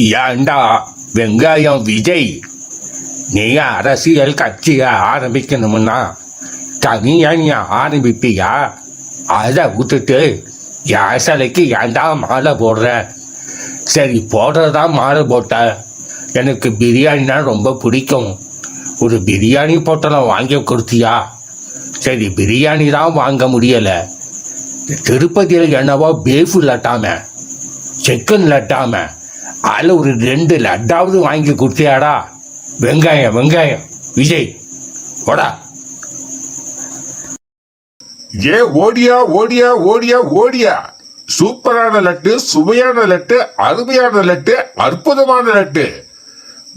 ஏண்டா வெங்காயம் விஜய் நீ அரசியல் கட்சியை ஆரம்பிக்கணும்னா தனியாக நீ ஆரம்பிப்பியா அதை விட்டுட்டு என் சிலைக்கு ஏண்டா மாலை போடுற சரி போடுறதா மாலை போட்ட எனக்கு பிரியாணினா ரொம்ப பிடிக்கும் ஒரு பிரியாணி போட்டலாம் வாங்கி கொடுத்தியா சரி பிரியாணி தான் வாங்க முடியலை திருப்பதியில் என்னவோ பீஃப் லட்டாம சிக்கன் லட்டாம அதில் ஒரு ரெண்டு லட்டாவது வாங்கி கொடுத்தியாடா? வெங்காயம் வெங்காயம். விஜய் போடா. ஏ ஓடியா ஓடியா ஓடியா ஓடியா. சூப்பரான லட்டு சுவையான லட்டு அருமையான லட்டு அற்புதமான லட்டு.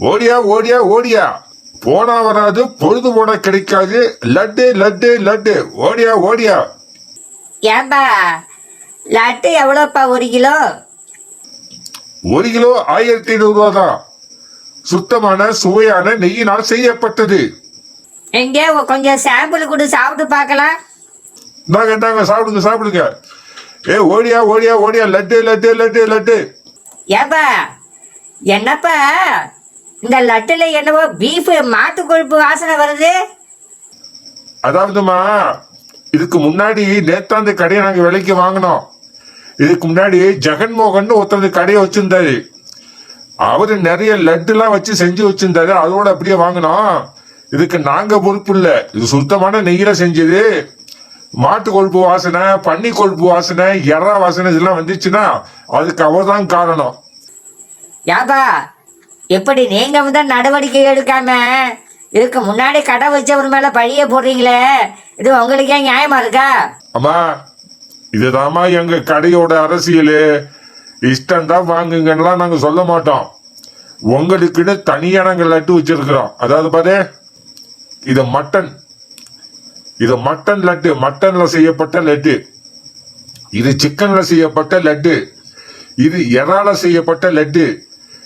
ஓடியா ஓடியா ஓடியா. போனா வராது பொழுது போனா கிடைக்காது. லட்டு லட்டு லட்டு. ஓடியா ஓடியா. ஏன்பா லட்டு எவ்வளோப்பா ஒரு கிலோ? ஒரு கிலோ ஆயிரத்தி ஐநூறு ரூபா தான். சுத்தமான சுவையான நெய்யினால் செய்யப்பட்டது. எங்கே? கொஞ்சம் சாம்பிள் கொடு சாப்பிட்டு பார்க்கலாம். நாங்க நாங்க சாப்பிடுங்க சாப்பிடுங்க. ஏ ஓடியா ஓடியா ஓடியா லட்டு லட்டு லட்டு லட்டு. ஏப்பா என்னப்பா? இந்த லட்டுல என்னவோ பீஃப் மாட்டு கொழுப்பு வாசனை வருது. அதாவதுமா இதுக்கு முன்னாடி நேத்தாந்து கடையை நாங்க விலைக்கு வாங்கினோம். இதுக்கு முன்னாடி ஜெகன்மோகன் ஒருத்தர் கடையை வச்சிருந்தாரு. அவரு நிறைய லட்டுலாம் வச்சு செஞ்சு வச்சிருந்தாரு. அதோட அப்படியே வாங்கினோம். இதுக்கு நாங்க பொறுப்பு இல்ல. இது சுத்தமான நெய்யில செஞ்சது. மாட்டு கொழுப்பு வாசனை பன்னி கொழுப்பு வாசனை எறா வாசனை இதெல்லாம் வந்துச்சுன்னா அதுக்கு அவர் தான் காரணம். ஏப்பா எப்படி நீங்க வந்து நடவடிக்கை எடுக்காம இதுக்கு முன்னாடி கடை வச்சவர் மேல பழிய போடுறீங்களே? இது உங்களுக்கே நியாயமா இருக்கா? அம்மா இதுதாம்மா எங்க கடையோட அரசியல். இஷ்டம் தான் வாங்குங்கலாம் நாங்க சொல்ல மாட்டோம். உங்களுக்குன்னு தனியா லட்டு வச்சிருக்கிறோம். அதாவது பாரு இது மட்டன். இது மட்டன் லட்டு மட்டன்ல செய்யப்பட்ட லட்டு. இது சிக்கன்ல செய்யப்பட்ட லட்டு. இது எறால செய்யப்பட்ட லட்டு.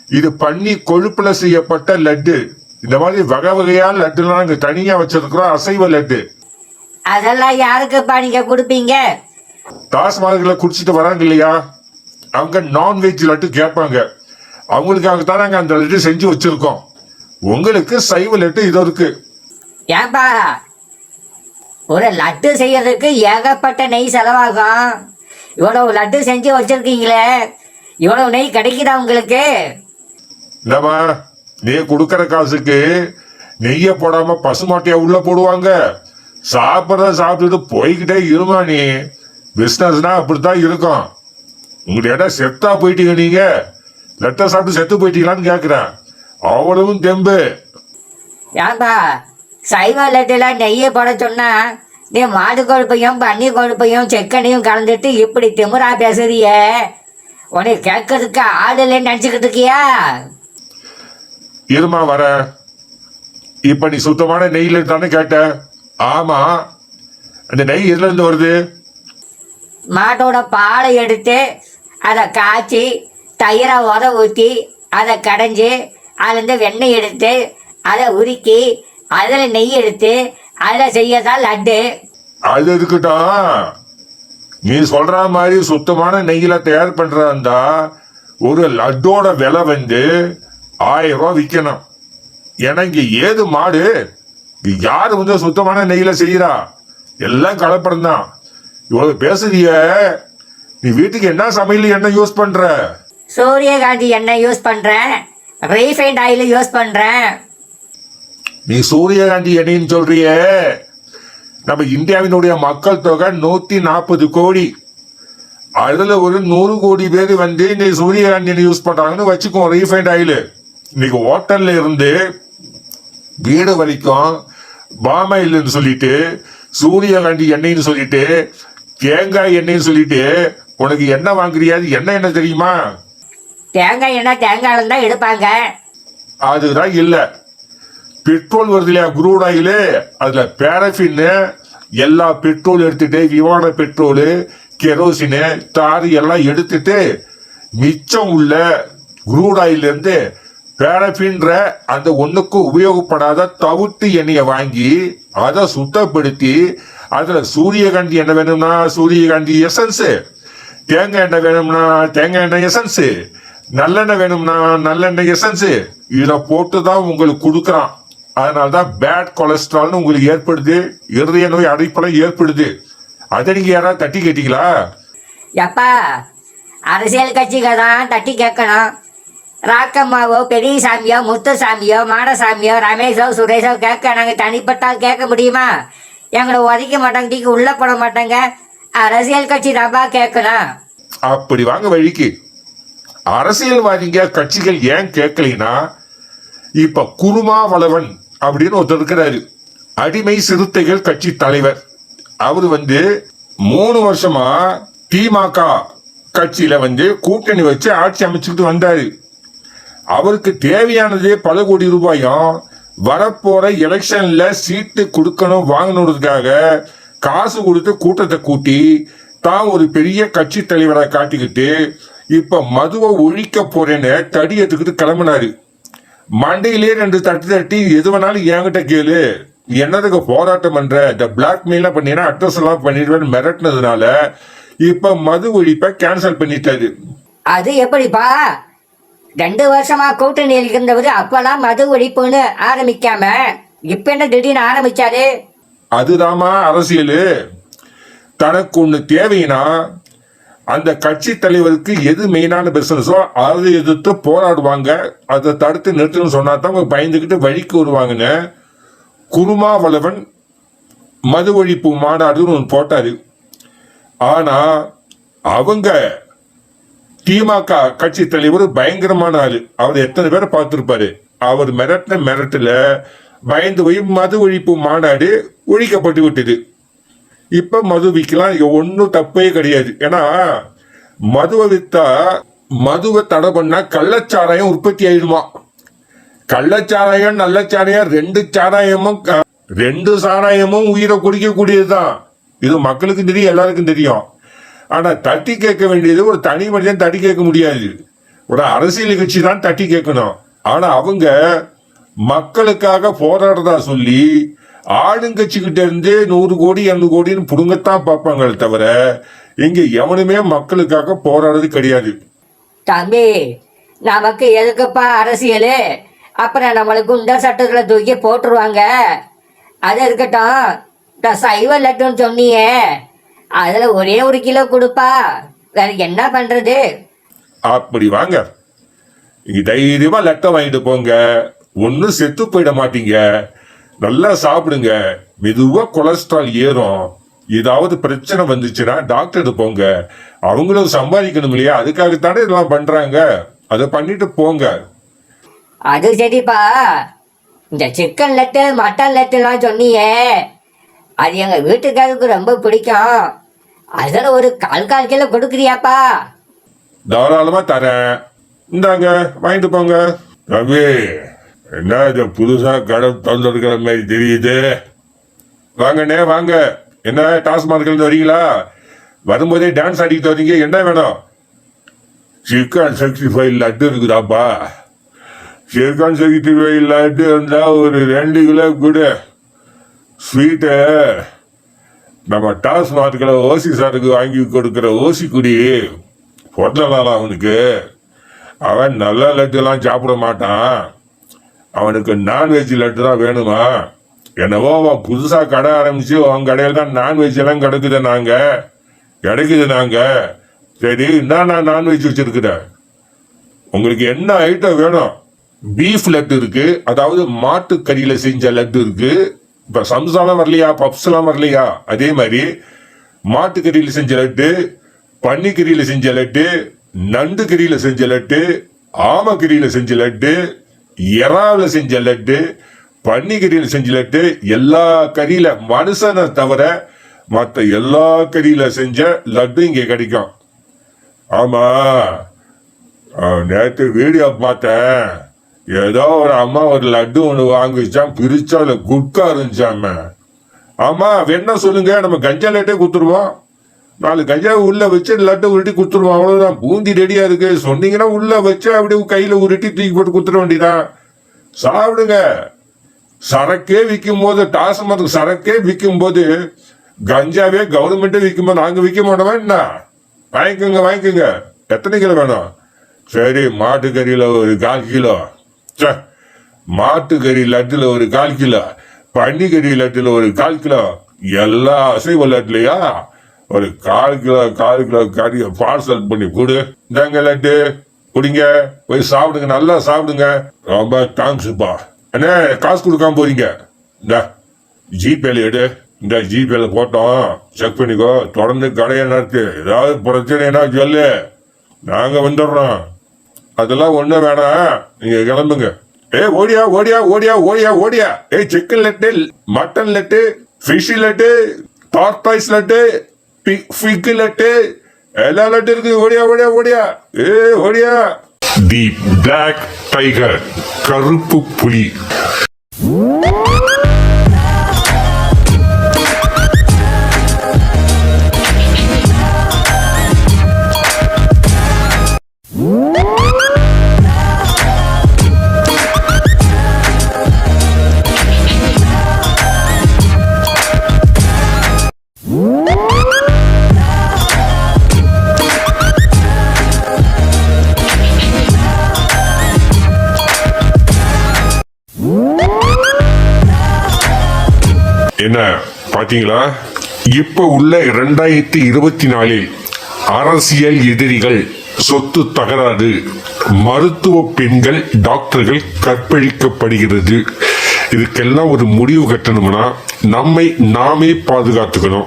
இது பன்னி கொழுப்புல செய்யப்பட்ட லட்டு. இந்த மாதிரி வகை வகையான லட்டுலாம் நாங்க தனியா வச்சிருக்கிறோம். அசைவ லட்டு. அதெல்லாம் யாருக்குப்பா நீங்க கொடுப்பீங்க? டாஸ்மார்க்ல குடிச்சிட்டு வராங்க இல்லையா? அவங்க நான்வெஜ் லட்டு கேட்பாங்க. அவங்களுக்காக தான் நாங்க அந்த லட்டு செஞ்சு வச்சிருக்கோம். உங்களுக்கு சைவ லட்டு இது இருக்கு. ஏன்பா? ஒரு லட்டு செய்யறதுக்கு ஏகப்பட்ட நெய் செலவாகும். இவ்வளவு லட்டு செஞ்சு வச்சிருக்கீங்களே. இவ்வளவு நெய் கிடைக்குதா உங்களுக்கு? என்னம்மா நீ கொடுக்கற காசுக்கு நெய்ய போடாம பசுமாட்டையா உள்ள போடுவாங்க. சாப்பிட்றத சாப்பிட்டுட்டு போய்கிட்டே இருமா நீ. பிசினஸ்னா அப்படித்தான் இருக்கும். உங்களுடைய இடம் செத்தா போயிட்டீங்க நீங்க. லட்டை சாப்பிட்டு செத்து போயிட்டீங்களான்னு கேக்குறேன். அவ்வளவும் தெம்பு. ஏன்பா சைவ லட்டுல நெய்யை போட சொன்னா நீ மாடு கொழுப்பையும் பன்னி கொழுப்பையும் செக்கனையும் கலந்துட்டு இப்படி திமிரா பேசுறிய? உனக்கு கேட்கறதுக்கு ஆள் இல்லைன்னு நினச்சிக்கிட்டு இருக்கியா? இருமா வர. இப்ப நீ சுத்தமான நெய்ல தானே கேட்ட. ஆமா. அந்த நெய் எதுல இருந்து வருது? மாட்டோட பாலை எடுத்து அதை காய்ச்சி தயிரை உத ஊற்றி அதை கடைஞ்சி அதுலேருந்து வெண்ணெய் எடுத்து அதை உருக்கி அதில் நெய் எடுத்து அதில் செய்யதான் லட்டு. அது இருக்கட்டும் நீ சொல்ற மாதிரி சுத்தமான நெய்யில தயார் பண்றதா ஒரு லட்டோட விலை வந்து ஆயிரம் ரூபா விற்கணும். ஏன்னா இங்க ஏது மாடு? யார் யாரு வந்து சுத்தமான நெய்யில செய்யறா எல்லாம் கலப்படம் தான் இவ்வளவு பேசுறிய நீ வீட்டுக்கு என்ன சமையல் என்ன யூஸ் பண்ற? சூரியகாந்தி எண்ணெய் யூஸ் பண்ணுறேன் ரீஃபைண்ட் ஆயில் யூஸ் பண்ணுறேன் நீ சூரியகாந்தி எண்ணெய்ன்னு சொல்றியே. நம்ம இந்தியாவினுடைய மக்கள் தொகை நூத்தி நாற்பது கோடி. அதுல ஒரு நூறு கோடி பேர் வந்து இந்த சூரியகாந்தி எண்ணெய் யூஸ் பண்றாங்கன்னு வச்சுக்கோ ரீஃபைண்ட் ஆயில். இன்னைக்கு ஹோட்டல்ல இருந்து வீடு வரைக்கும் பாமாயில்னு சொல்லிட்டு சூரியகாந்தி எண்ணெய்னு சொல்லிட்டு தேங்காய் எண்ணெய்னு சொல்லிட்டு உனக்கு என்ன வாங்குறியா? அது என்ன என்ன தெரியுமா? தேங்காய் எண்ணெய் தேங்காயில் தான் எடுப்பாங்க. அதுதான் இல்ல. பெட்ரோல் வருது இல்லையா குரூட் ஆயிலு? அதுல பேரஃபின் எல்லா பெட்ரோல் எடுத்துட்டு விமான பெட்ரோலு கெரோசினு தார் எல்லாம் எடுத்துட்டு மிச்சம் உள்ள குரூட் ஆயில் இருந்து பேரஃபின்ற அந்த ஒண்ணுக்கு உபயோகப்படாத தவிட்டு எண்ணெயை வாங்கி அதை சுத்தப்படுத்தி அதுல சூரியகாந்தி எண்ணெய் வேணும்னா சூரியகாந்தி எசன்ஸ் தேங்காய் எண்ணெய் வேணும்னா தேங்காய் எண்ணெய் எசன்ஸ் நல்லெண்ணெய் வேணும்னா நல்லெண்ணெய் எசன்ஸ் இதை போட்டு தான் உங்களுக்கு கொடுக்குறான். அதனால தான் பேட் கொலஸ்ட்ரால்னு உங்களுக்கு ஏற்படுது. இருதய நோய் அடைப்பெல்லாம் ஏற்படுது. அதை நீங்க யாராவது தட்டி கேட்டீங்களா? எப்பா அரசியல் கட்சிகள் தான் தட்டி கேட்கணும். ராக்கம்மாவோ பெரியசாமியோ முத்துசாமியோ மாடசாமியோ ரமேஷோ சுரேஷோ கேட்க நாங்கள் தனிப்பட்டால் கேட்க முடியுமா? எங்களை உதைக்க மாட்டாங்க தீக்கு உள்ளே போட மாட்டாங்க. அரசியல் கட்சி தான்ப்பா கேட்கலாம் அப்படி வாங்க வழிக்கு. அரசியல்வாதிங்க கட்சிகள் ஏன் கேட்கலைன்னா இப்ப குருமாவளவன் அப்படின்னு ஒருத்தர் இருக்கிறாரு. அடிமை சிறுத்தைகள் கட்சி தலைவர். அவர் வந்து மூணு வருஷமா திமுக கட்சியில வந்து கூட்டணி வச்சு ஆட்சி அமைச்சுக்கிட்டு வந்தாரு. அவருக்கு தேவையானதே பல கோடி ரூபாயும் வரப்போற எலெக்ஷன்ல சீட்டு கொடுக்கணும் வாங்கணுன்றதுக்காக காசு கொடுத்து கூட்டத்தை கூட்டி தான் ஒரு பெரிய கட்சி தலைவரை காட்டிக்கிட்டு இப்ப மதுவை ஒழிக்க போறேன்னு தடி எடுத்துக்கிட்டு கிளம்பினாரு. மண்டையிலே ரெண்டு தட்டு தட்டி எது வேணாலும் என்கிட்ட கேளு. என்னதுக்கு போராட்டம் பண்ற? இந்த பிளாக்மெயிலாம் பண்ணினா அட்ரஸ் எல்லாம் பண்ணிடுவேன்னு மிரட்டினதுனால இப்ப மது ஒழிப்பை கேன்சல் பண்ணிட்டாரு. அது எப்படிப்பா? ரெண்டு வருஷமா கூட்டணியில் இருந்தவர் அப்பெல்லாம் மது ஒழிப்புன்னு ஆரம்பிக்காம இப்ப என்ன திடீர்னு ஆரம்பிச்சாரு? அதுதாம்மா அரசியல். தனக்கு ஒண்ணு தேவைன்னா அந்த கட்சி தலைவருக்கு எது மெயினான பிசினஸோ அதை எதிர்த்து போராடுவாங்க. அதை தடுத்து நிறுத்தணும்னு சொன்னா தான் அவங்க பயந்துக்கிட்டு வழிக்கு வருவாங்கன்னு குருமாவளவன் மது ஒழிப்பு மாநாடுன்னு ஒன்று போட்டாரு. ஆனா அவங்க திமுக கட்சி தலைவர் பயங்கரமான ஆளு. அவர் எத்தனை பேரை பார்த்துருப்பாரு? அவர் மிரட்டின மிரட்டுல பயந்து போய் மது ஒழிப்பு மாநாடு ஒழிக்கப்பட்டு விட்டது. இப்ப மது விற்கலாம் இங்க ஒன்றும் தப்பே கிடையாது. ஏன்னா மதுவை வித்தா மதுவை தடை பண்ணா கள்ளச்சாராயம் உற்பத்தி ஆயிடுமா? கள்ளச்சாராயம் நல்ல சாராயம் ரெண்டு சாராயமும் ரெண்டு சாராயமும் உயிரை குடிக்கக்கூடியதுதான். இது மக்களுக்கும் தெரியும் எல்லாருக்கும் தெரியும். ஆனால் தட்டி கேட்க வேண்டியது ஒரு தனி மனிதன் தட்டி கேட்க முடியாது. ஒரு அரசியல் கட்சி தான் தட்டி கேட்கணும். ஆனால் அவங்க மக்களுக்காக போராடுறதா சொல்லி ஆளுங்கட்சிக்கிட்ட இருந்து நூறு கோடி இரநூறு கோடின்னு புடுங்கத்தான் பார்ப்பாங்களே தவிர இங்க எவனுமே மக்களுக்காக போராடுறது கிடையாது. தம்பி நமக்கு எதுக்குப்பா அரசியல்? அப்புறம் நம்மளுக்கு இந்த சட்டத்தில் தூக்கி போட்டுருவாங்க. அது இருக்கட்டும். சைவ லட்டுன்னு சொன்னியே அதில் ஒரே ஒரு கிலோ கொடுப்பா. வேற என்ன பண்ணுறது அப்படி வாங்க. நீங்க தைரியமா லட்டம் வாங்கிட்டு போங்க. ஒன்றும் செத்து போயிட மாட்டீங்க. நல்லா சாப்பிடுங்க. மெதுவா கொலஸ்ட்ரால் ஏறும். ஏதாவது பிரச்சனை வந்துச்சுன்னா டாக்டர் போங்க. அவங்களும் சம்பாதிக்கணும் இல்லையா? அதுக்காகத்தானே இதெல்லாம் பண்றாங்க. அதை பண்ணிட்டு போங்க. அது சரிப்பா. இந்த சிக்கன் லட்டு மட்டன் லட்டுலாம் சொன்னியே. அது எங்கள் வீட்டுக்காருக்கு ரொம்ப பிடிக்கும். அதில் ஒரு கால் கால் கிலோ கொடுக்குறியாப்பா? தாராளமா தரேன். இந்தாங்க வாங்கிட்டு போங்க. ரவி என்ன இது புதுசா கடை தந்திருக்கிற மாதிரி தெரியுது? வாங்கண்ணே வாங்க. என்ன டாஸ்மார்க்ல வரீங்களா? வரும்போதே டான்ஸ் ஆடிக்கிட்டு வரீங்க என்ன வேணும்? சிக்கன் சிக்ஸ்டி ஃபைவ் லட்டு இருக்குதாப்பா. சிக்கன் சிக்ஸ்டி ஃபைவ் லட்டு இருந்தால் ஒரு ரெண்டு கிலோ கொடு. ஸ்வீட்டு நம்ம டாஸ்மார்க்கில் ஓசி சாருக்கு வாங்கி கொடுக்குற ஓசி குடி பொட்டலாம் அவனுக்கு. அவன் நல்ல லட்டுலாம் சாப்பிட மாட்டான். அவனுக்கு நான்வெஜ் லட்டு தான் வேணுமா? என்னவோ அவன் புதுசாக கடை ஆரம்பிச்சு அவன் கடையில் தான் நான்வெஜ் எல்லாம் கிடைக்குது நாங்கள் கிடைக்குது நாங்கள் சரி என்ன நான் நான்வெஜ் வச்சுருக்குறேன் உங்களுக்கு என்ன ஐட்டம் வேணும்? பீஃப் லட்டு இருக்குது அதாவது மாட்டுக்கறியில் செஞ்ச லட்டு இருக்குது இப்போ சம்சாலாம் வரலையா? பப்ஸ்லாம் வரலையா? அதே மாதிரி மாட்டுக்கறியில் செஞ்ச லட்டு பன்னிக்கறியில் செஞ்ச லட்டு நண்டு கறியில செஞ்ச லட்டு ஆமக்கறியில் செஞ்ச லட்டு இறாவில் செஞ்ச லட்டு பன்னிக்கறியில் செஞ்ச லட்டு எல்லா கறியில் மனுஷனை தவிர மற்ற எல்லா கறியில் செஞ்ச லட்டு இங்கே கிடைக்கும். ஆமாம் நேற்று வீடியோ பார்த்தேன். ஏதோ ஒரு அம்மா ஒரு லட்டு ஒன்று வாங்கிச்சான் பிரிச்சா அதுல குட்கா இருந்துச்சாம அம்மா? வேணா சொல்லுங்க? நம்ம கஞ்சா லட்டே கொடுத்துருவோம். நாலு கஞ்சா உள்ள வச்சு லட்டு உருட்டி கொடுத்துருவோம். அவ்வளோதான் பூந்தி ரெடியா இருக்கு. சொன்னீங்கன்னா உள்ள வச்சு அப்படியே கையில உருட்டி தூக்கி போட்டு கொடுத்துட வேண்டியதான் சாப்பிடுங்க. சரக்கே விற்கும் போது டாஸ்மாக் சரக்கே விற்கும் போது கஞ்சாவே கவர்மெண்ட்டே விற்கும் போது நாங்கள் விற்க மாட்டோமா என்ன? வாங்கிக்கோங்க வாங்கிக்கோங்க. எத்தனை கிலோ வேணும்? சரி மாட்டுக்கறியில் ஒரு கால் கிலோ. மாட்டுக்கறி லட்டில் ஒரு கால் கிலோ பன்னிக்கறி லட்டில் ஒரு கால் கிலோ. எல்லா அசைவ லட்டுலையா? ஒரு கால் கிலோ கால் கிலோ கறியை பார்சல் பண்ணி கொடு. இந்தாங்க லட்டு குடிங்க போய் சாப்பிடுங்க நல்லா சாப்பிடுங்க. ரொம்ப தேங்க்ஸ்ப்பா அண்ணே காசு கொடுக்காம போறீங்க. இந்த ஜிபேல எடு. இந்த ஜிபேல போட்டோம். செக் பண்ணிக்கோ. தொடர்ந்து கடையை நடத்து. ஏதாவது பிரச்சனைனா சொல்லு. நாங்க வந்துடுறோம். அதெல்லாம் ஒண்ணும் வேணாம். நீங்க கிளம்புங்க. ஏ ஓடியா ஓடியா ஓடியா ஓடியா ஓடியா. ஏய் chicken laddu mutton laddu fish laddu tortoise laddu fig laddu எல்லா லட்டு இருக்கு ஓடியா ஓடியா ஓடியா. ஏ ஓடியா. தி பிளாக் டைகர் கருப்பு புலி. என்ன பாத்தீங்களா? இப்ப உள்ள இரண்டாயிரத்தி இருபத்தி நாலில் அரசியல் எதிரிகள் சொத்து தகராறு மருத்துவ பெண்கள் டாக்டர்கள் கற்பழிக்கப்படுகிறது. இதுக்கெல்லாம் ஒரு முடிவு கட்டணும்னா நம்மை நாமே பாதுகாத்துக்கணும்.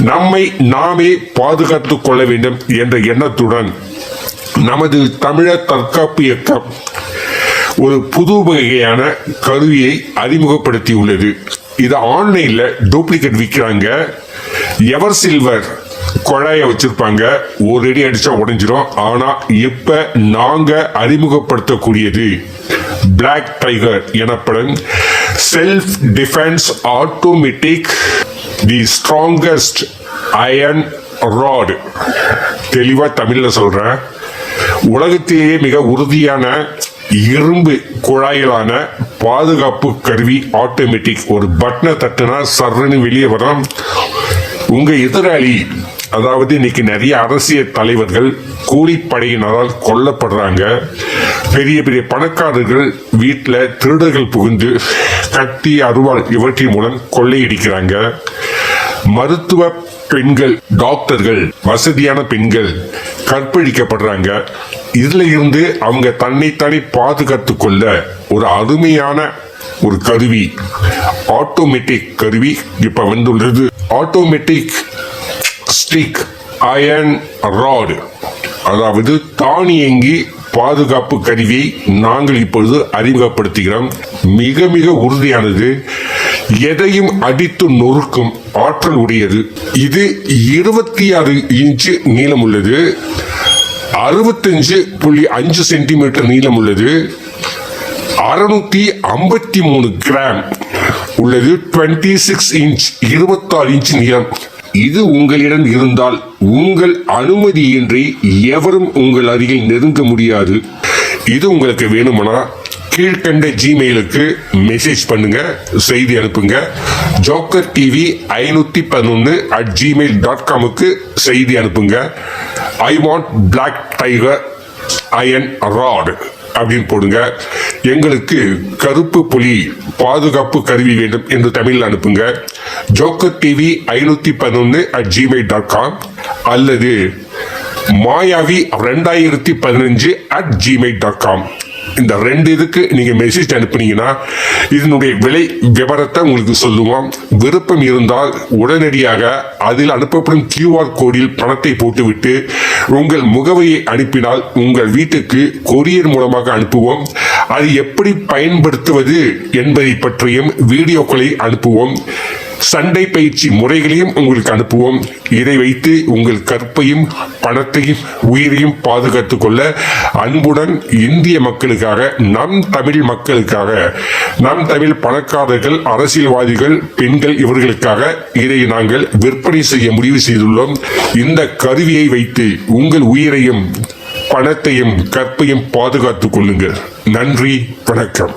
நம்மை நாமே பாதுகாத்துக் கொள்ள வேண்டும் என்ற எண்ணத்துடன் நமது தமிழர் தற்காப்பு இயக்கம் ஒரு புது வகையான கருவியை அறிமுகப்படுத்தி உள்ளது இது ஆன்லைன்ல டூப்ளிகேட் விற்கிறாங்க எவர் சில்வர் குழாய வச்சிருப்பாங்க. ஒரு அடி அடிச்சா உடைஞ்சிரும். ஆனா இப்ப நாங்க அறிமுகப்படுத்தக்கூடியது பிளாக் டைகர் எனப்படும் self defence automatic the strongest iron rod தெளிவா தமிழ்ல சொல்றேன். உலகத்திலேயே மிக உறுதியான இரும்பு குழாயிலான பாதுகாப்பு கருவி ஆட்டோமேட்டிக் ஒரு பட்டனை தட்டுனா சர்ன்னு வெளியே வரும் உங்க எதிராளி அதாவது இன்னைக்கு நிறைய அரசியல் தலைவர்கள் கூலிப்படையினரால் கொல்லப்படுறாங்க. பெரிய பெரிய பணக்காரர்கள் வீட்டில் திருடர்கள் புகுந்து கத்தி அருவாள் இவற்றின் மூலம் கொள்ளையடிக்கிறாங்க. மருத்துவ பெண்கள் டாக்டர்கள் வசதியான பெண்கள் கற்பழிக்கப்படுறாங்க. இதுல இருந்து அவங்க தன்னைத்தானே பாதுகாத்து கொள்ள ஒரு அருமையான ஒரு கருவி ஆட்டோமேட்டிக் கருவி இப்ப வந்துள்ளது. ஆட்டோமேட்டிக் ஸ்டிக் அயன் ராட் அதாவது தானியங்கி பாதுகாப்பு கருவியை நாங்கள் இப்பொழுது அறிமுகப்படுத்துகிறோம். மிக மிக உறுதியானது. எதையும் அடித்து நொறுக்கும் ஆற்றல் உடையது. இது இருபத்தி ஆறு இன்ச்சு நீளம் உள்ளது. அறுபத்தஞ்சு புள்ளி அஞ்சு சென்டிமீட்டர் நீளம் உள்ளது. அறுநூத்தி ஐம்பத்தி மூணு கிராம் உள்ளது. 26 சிக்ஸ் இன்ச் இருபத்தாறு இன்ச் நீளம். இது உங்களிடம் இருந்தால் உங்கள் அனுமதியின்றி எவரும் உங்கள் அருகில் நெருங்க முடியாது. இது உங்களுக்கு வேணுமானா கீழ்கண்ட ஜிமெயிலுக்கு மெசேஜ் பண்ணுங்க செய்தி அனுப்புங்க. ஜோக்கர் டிவி ஐநூத்தி பதினொன்று அட் ஜிமெயில் டாட் காமுக்கு செய்தி அனுப்புங்க. I want black tiger iron rod அப்படின்னு போடுங்க. எங்களுக்கு கருப்பு புலி பாதுகாப்பு கருவி வேண்டும் என்று தமிழில் அனுப்புங்க. ஜோக்கர் டிவி ஐநூத்தி பதினொன்று அட் ஜிமெயில் டாட் காம் அல்லது மாயாவி ரெண்டாயிரத்தி பதினஞ்சு அட் ஜிமெயில் டாட் காம் இந்த ரெண்டு இதுக்கு நீங்க மெசேஜ் அனுப்புனீங்கன்னா இதனுடைய விலை விவரத்தை உங்களுக்கு சொல்லுவோம். விருப்பம் இருந்தால் உடனடியாக அதில் அனுப்பப்படும் கியூஆர் கோடில் பணத்தை போட்டுவிட்டு உங்கள் முகவரியை அனுப்பினால் உங்கள் வீட்டுக்கு கொரியர் மூலமாக அனுப்புவோம். அது எப்படி பயன்படுத்துவது என்பதை பற்றியும் வீடியோக்களை அனுப்புவோம். சண்டை பயிற்சி முறைகளையும் உங்களுக்கு அனுப்புவோம். இதை வைத்து உங்கள் கற்பையும் பணத்தையும் உயிரையும் பாதுகாத்துக் கொள்ள அன்புடன் இந்திய மக்களுக்காக நம் தமிழ் மக்களுக்காக நம் தமிழ் பணக்காரர்கள் அரசியல்வாதிகள் பெண்கள் இவர்களுக்காக இதை நாங்கள் விற்பனை செய்ய முடிவு செய்துள்ளோம். இந்த கருவியை வைத்து உங்கள் உயிரையும் பணத்தையும் கற்பையும் பாதுகாத்துக் கொள்ளுங்கள். நன்றி வணக்கம்.